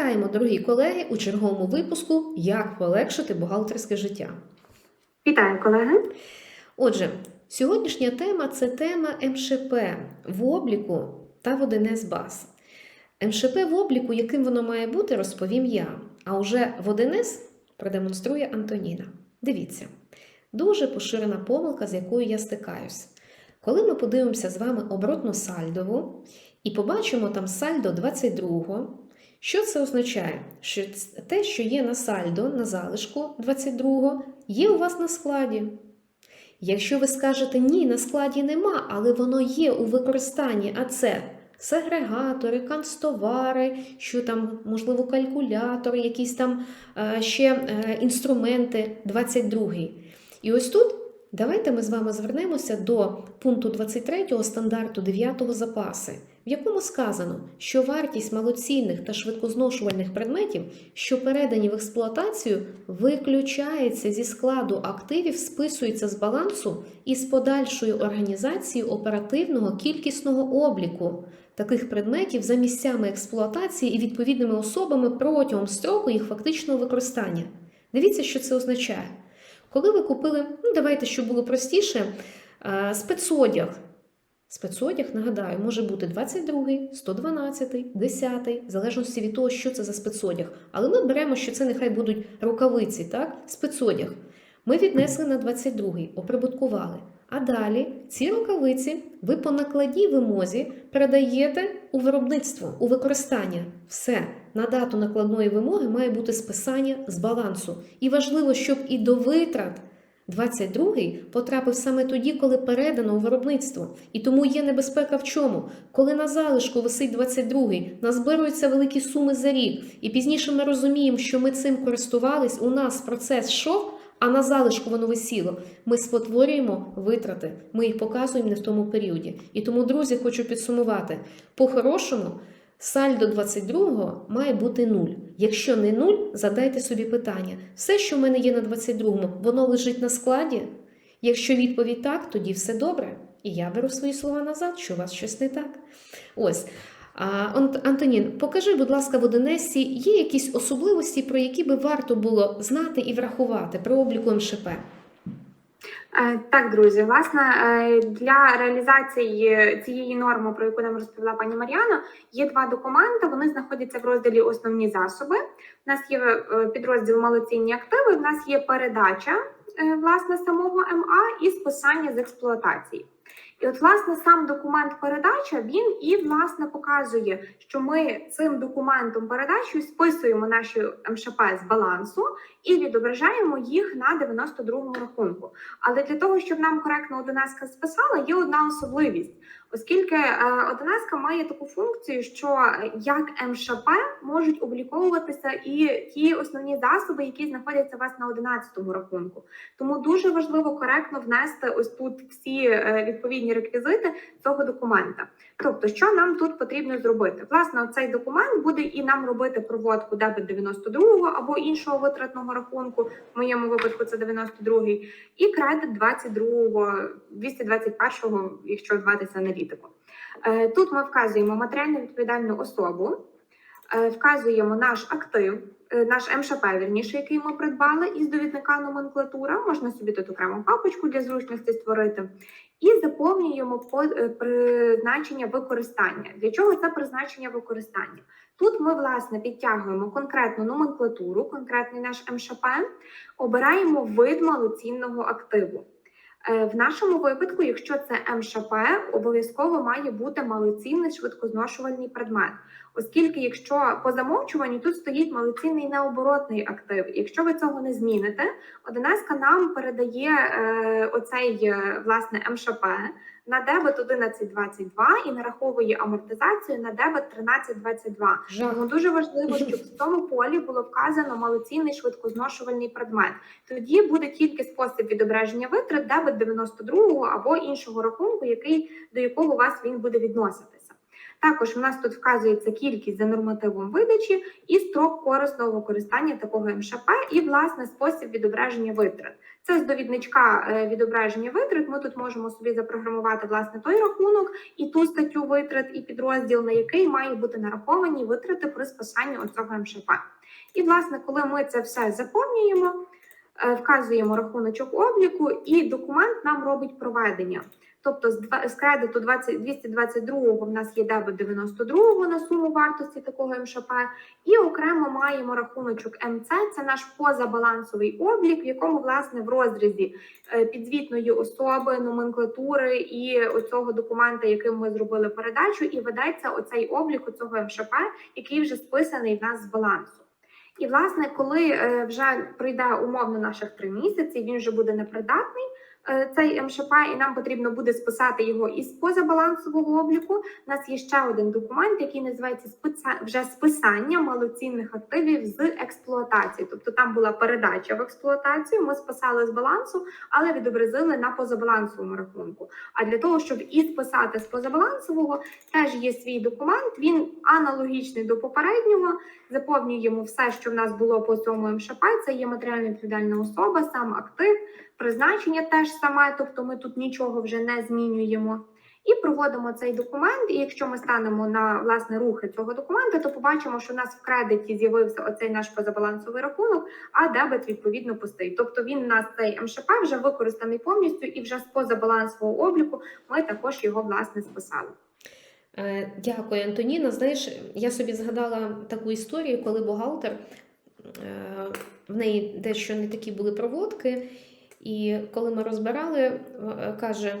Вітаємо, дорогі колеги, у черговому випуску Як полегшити бухгалтерське життя. Вітаю, колеги. Отже, сьогоднішня тема це тема МШП в обліку та в 1С баз. МШП в обліку, яким воно має бути, розповім я. А уже в 1С продемонструє Антоніна. Дивіться, дуже поширена помилка, з якою я стикаюсь. Коли ми подивимося з вами оборотну сальдову і побачимо там сальдо 22, що це означає? Що те, що є на сальдо, на залишку 22-го, є у вас на складі. Якщо ви скажете ні, на складі нема, але воно є у використанні, а це сегрегатори, канцтовари, що там, можливо, калькулятори, якісь там е, ще е, інструменти 22-й. І ось тут давайте ми з вами звернемося до пункту 23 стандарту 9 запаси, в якому сказано, що вартість малоцінних та швидкозношувальних предметів, що передані в експлуатацію, виключається зі складу активів, списується з балансу із подальшою організацією оперативного кількісного обліку таких предметів за місцями експлуатації і відповідними особами протягом строку їх фактичного використання. Дивіться, що це означає. Коли ви купили, ну давайте, щоб було простіше, е, спецодяг. Спецодяг, нагадаю, може бути 22, 112, 10, в залежності від того, що це за спецодяг. Але ми беремо, що це нехай будуть рукавиці, так? спецодяг. Ми віднесли на 22, оприбуткували. А далі ці рукавиці ви по накладній вимозі передаєте у виробництво, у використання. Все, на дату накладної вимоги має бути списання з балансу. І важливо, щоб і до витрат 22-й потрапив саме тоді, коли передано у виробництво. І тому є небезпека в чому? Коли на залишку висить 22-й, назбируються великі суми за рік, і пізніше ми розуміємо, що ми цим користувались, у нас процес йшов, а на залишку воно висіло. Ми спотворюємо витрати, ми їх показуємо не в тому періоді. І тому, друзі, хочу підсумувати: по-хорошому, сальдо 22-го має бути нуль. Якщо не нуль, задайте собі питання: все, що в мене є на 22-му, воно лежить на складі? Якщо відповідь так, тоді все добре. І я беру свої слова назад, що у вас щось не так. Ось. Антонін, покажи, будь ласка, в Одинесі, є якісь особливості, про які би варто було знати і врахувати при обліку МШП? Е, Так, друзі, власне, е, для реалізації цієї норми, про яку нам розповіла пані Мар'яна, є два документи. Вони знаходяться в розділі Основні засоби. У нас є е, підрозділ Малоцінні активи. У нас є передача власне самого МА і списання з експлуатації. І от, власне, сам документ передача він і власне показує, що ми цим документом передачі списуємо наші МШП з балансу і відображаємо їх на 92-му рахунку. Але для того, щоб нам коректно Одинеска списала, є одна особливість, оскільки е, Одинеска має таку функцію, що е, як МШП можуть обліковуватися і ті основні засоби, які знаходяться у вас на 11-му рахунку. Тому дуже важливо коректно внести ось тут всі е, відповідні реквізити цього документа. Тобто, що нам тут потрібно зробити? Власне, цей документ буде і нам робити проводку дебет 92-го або іншого витратного рахунку. В моєму випадку це 92-й, і кредит 22-го, 221-го, якщо зватися аналітику. Е, Тут ми вказуємо матеріально відповідальну особу, е, вказуємо наш актив, е, наш МШП, вірніше, який ми придбали, із довідника номенклатура. Можна собі тут окрему папочку для зручності створити. І заповнюємо призначення використання. Для чого це призначення використання? Тут ми, власне, підтягуємо конкретну номенклатуру, конкретний наш МШП, обираємо вид малоцінного активу. Е, В нашому випадку, якщо це МШП, обов'язково має бути малоцінний швидкозношувальний предмет, оскільки, якщо по замовчуванню тут стоїть малоцінний необоротний актив, якщо ви цього не зміните, Одинеска нам передає е, оцей е, власне МШП на дебет 1122 і нараховує амортизацію на дебет 1322. Жах. Тому дуже важливо, щоб в цьому полі було вказано малоцінний швидкозношувальний предмет. Тоді буде тільки спосіб відображення витрат дебет 92 або іншого рахунку, який до якого у вас він буде відноситися. Також у нас тут вказується кількість за нормативом видачі і строк корисного використання такого МШП, і власне спосіб відображення витрат. Це з довідничка е, відображення витрат. Ми тут можемо собі запрограмувати власне той рахунок і ту статтю витрат і підрозділ, на який має бути нараховані витрати при списанні оцього МШП. І власне, коли ми це все заповнюємо, е, вказуємо рахуночок обліку, і документ нам робить проведення. Тобто з кредиту 20, 222 в нас є дебет 92 на суму вартості такого МШП, і окремо маємо рахуночок МЦ, це наш позабалансовий облік, в якому власне в розрізі е, підзвітної особи, номенклатури і оцього документа, яким ми зробили передачу, і ведеться оцей облік цього МШП, який вже списаний в нас з балансу. І власне, коли е, вже пройде умовно наших три місяці, він вже буде непридатний. Е, Цей МШП, і нам потрібно буде списати його із позабалансового обліку. У нас є ще один документ, який називається вже списання малоцінних активів з експлуатації. Тобто там була передача в експлуатацію. Ми списали з балансу, але відобразили на позабалансовому рахунку. А для того, щоб і списати з позабалансового, теж є свій документ. Він аналогічний до попереднього. Заповнюємо все, що в нас було по цьому МШП. Це є матеріально відповідальна особа, сам актив, призначення теж саме, тобто ми тут нічого вже не змінюємо. І проводимо цей документ. І якщо ми станемо на власне рухи цього документа, то побачимо, що у нас в кредиті з'явився оцей наш позабалансовий рахунок, а дебет відповідно пустий. Тобто він у нас цей МШП вже використаний повністю, і вже з позабалансового обліку ми також його власне списали. Е, Дякую, Антоніна. Знаєш, я собі згадала таку історію, коли бухгалтер е, в неї дещо не такі були проводки, і коли ми розбирали, е, каже: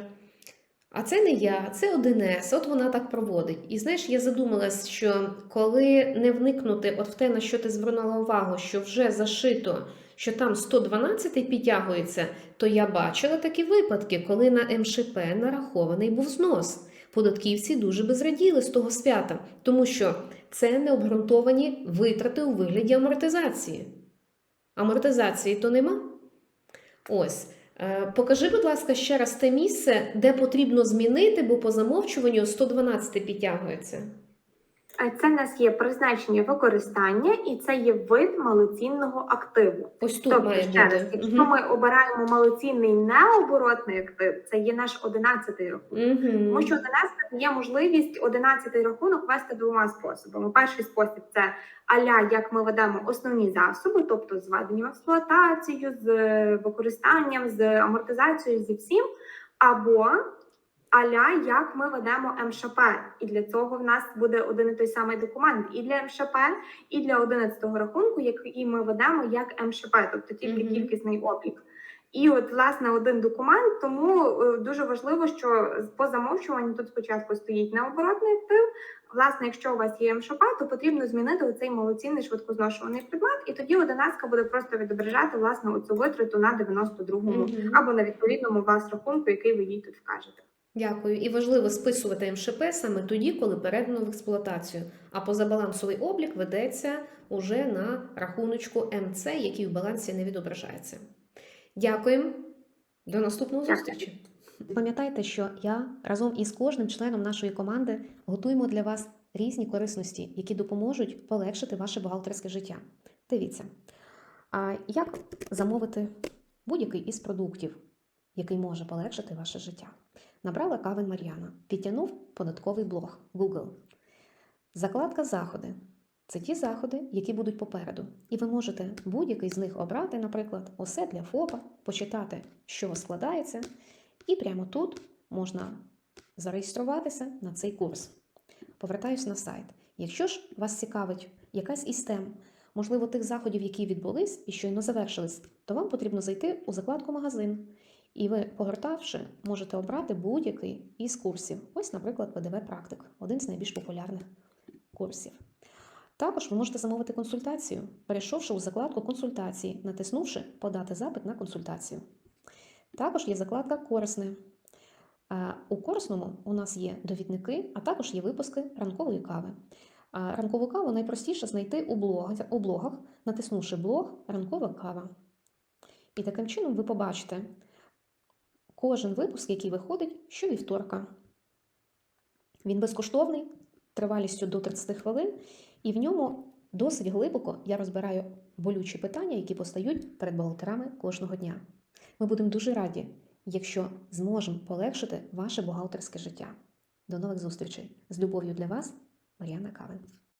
А це не я, це 1С, от вона так проводить. І знаєш, я задумалась, що коли не вникнути от в те, на що ти звернула увагу, що вже зашито, що там 112 підтягується, то я бачила такі випадки, коли на МШП нарахований був знос. Податківці дуже би зраділи з того свята, тому що це необґрунтовані витрати у вигляді амортизації. Амортизації то нема. Ось. Е, Покажи, будь ласка, ще раз те місце, де потрібно змінити, бо по замовчуванню 112 підтягується. Це в нас є призначення використання, і це є вид малоцінного активу. Ось тут тобто, ще раз, якщо Мгм. ми обираємо малоцінний необоротний актив, це є наш одинадцятий рахунок. Мгм. Тому що у нас є можливість 11 рахунок вести двома способами. Перший спосіб це аля, як ми ведемо основні засоби, тобто з введенням в експлуатацію, з е, використанням, з амортизацією, зі всім, або аля, як ми ведемо МШП. І для цього в нас буде один і той самий документ і для МШП, і для 11 рахунку, який ми ведемо як МШП, тобто тільки Мгм. кількісний облік. І от власне один документ, тому е, дуже важливо, що по замовчуванню тут спочатку стоїть необоротний актив. Власне, якщо у вас є МШП, то потрібно змінити оцей малоцінний швидкозношуваний предмет, і тоді одинадцятка буде просто відображати власне оцю витрату на 92-му Мгм. або на відповідному вас рахунку, який ви їй тут вкажете. Дякую. І важливо списувати МШП саме тоді, коли передано в експлуатацію. А позабалансовий облік ведеться уже на рахуночку МЦ, який в балансі не відображається. Дякуємо. До наступної Дякую. зустрічі. Пам'ятайте, що я разом із кожним членом нашої команди готуємо для вас різні корисності, які допоможуть полегшити ваше бухгалтерське життя. Дивіться, а як замовити будь-який із продуктів, який може полегшити ваше життя? Набрала Кавен Мар'яна, підтягнув податковий блог Google. Закладка заходи. Це ті заходи, які будуть попереду. І ви можете будь-який з них обрати, наприклад, усе для ФОПа, почитати, що складається, і прямо тут можна зареєструватися на цей курс. Повертаюсь на сайт. Якщо ж вас цікавить якась із тем, можливо, тих заходів, які відбулись і щойно завершились, то вам потрібно зайти у закладку магазин. І ви, погортавши, можете обрати будь-який із курсів. Ось, наприклад, ПДВ Практик, один з найбільш популярних курсів. Також ви можете замовити консультацію, перейшовши у закладку консультації, натиснувши Подати запит на консультацію. Також є закладка Корисне. У корисному у нас є довідники, а також є випуски ранкової кави. Ранкову каву найпростіше знайти у блогах, у блогах, натиснувши блог Ранкова кава. І таким чином ви побачите кожен випуск, який виходить щовівторка. Він безкоштовний, тривалістю до 30 хвилин, і в ньому досить глибоко я розбираю болючі питання, які постають перед бухгалтерами кожного дня. Ми будемо дуже раді, якщо зможемо полегшити ваше бухгалтерське життя. До нових зустрічей! З любов'ю для вас, Мар'яна Кавин.